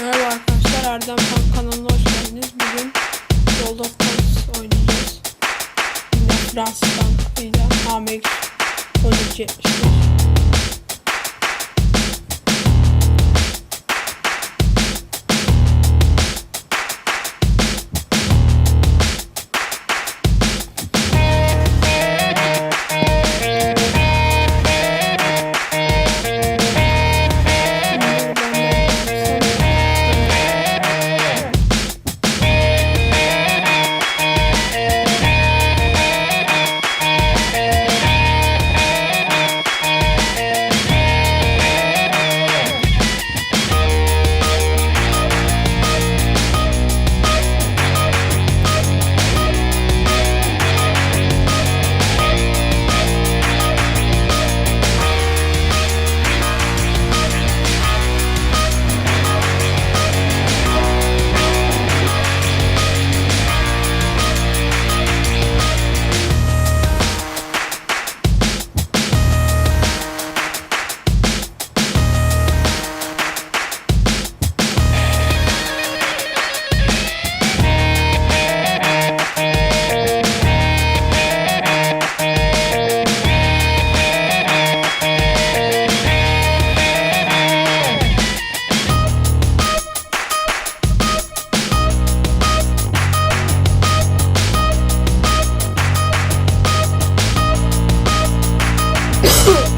Merhaba arkadaşlar Erdem Tank kanalına hoş geldiniz. Bugün World of Tanks oynayacağız. Yine Fransız tankıyla AMX 1375. Ugh!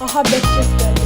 Oha bekle.